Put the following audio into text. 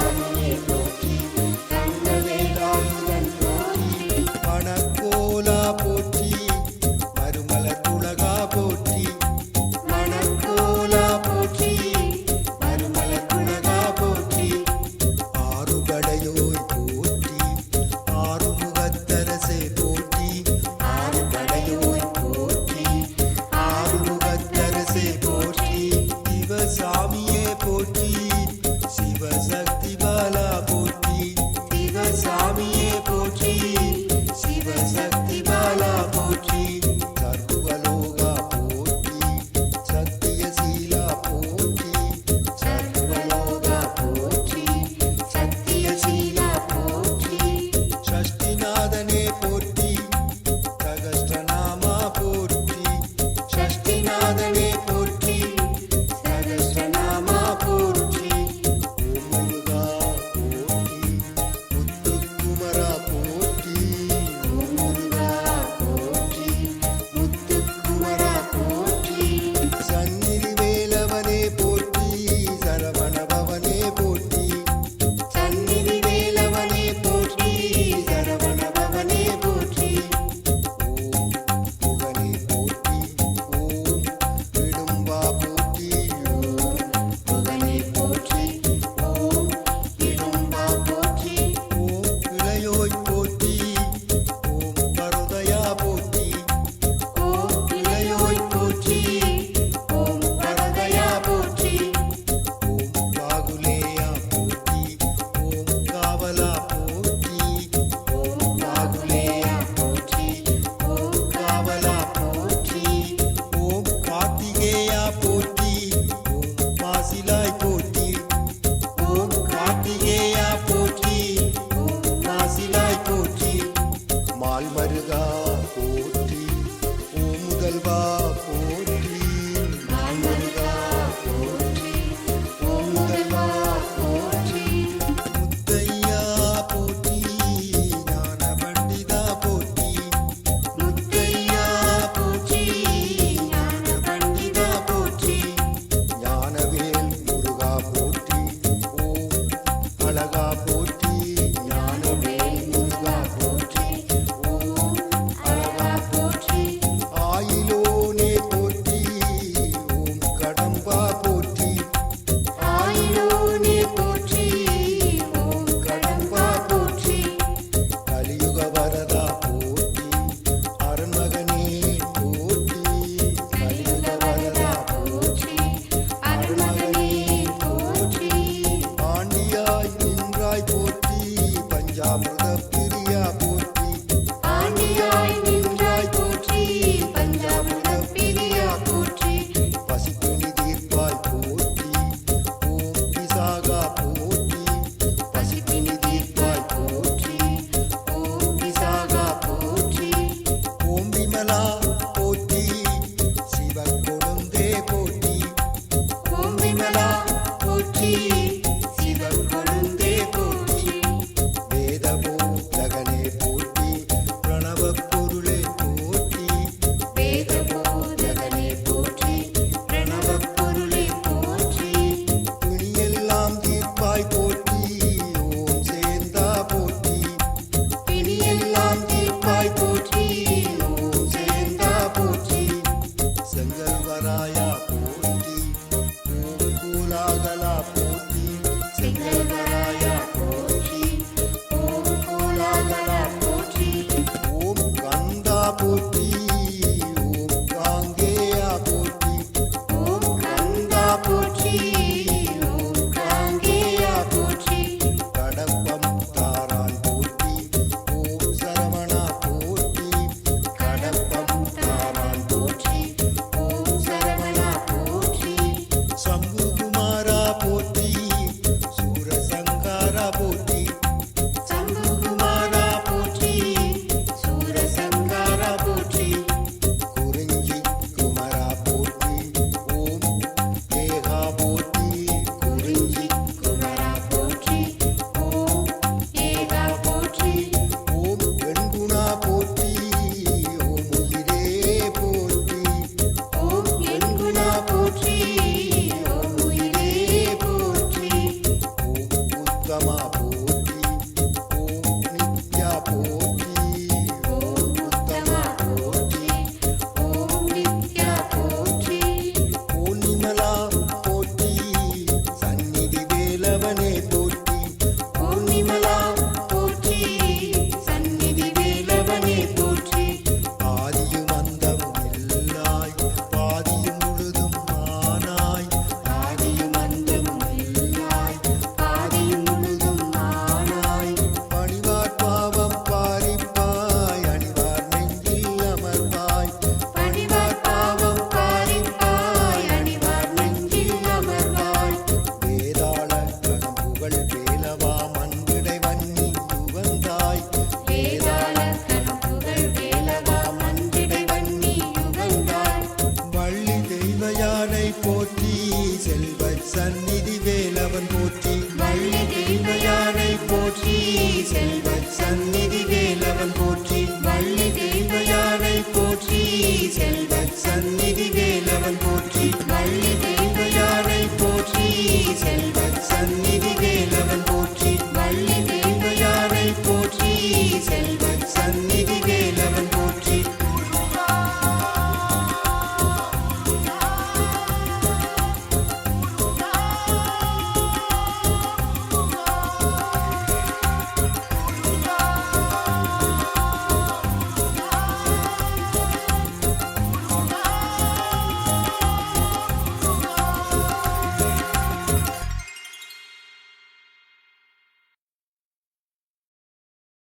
time. முருகா போற்றி. நான் முருகா போற்றி ஓம் முருகா போற்றி முத்தையா போற்றி ஞான பண்டிதா போற்றி. முத்தையா போற்றி ஞான பண்டிதா போற்றி. ஞானவேல் முருகா போற்றி. ஓம் அழகா போற்றி couple.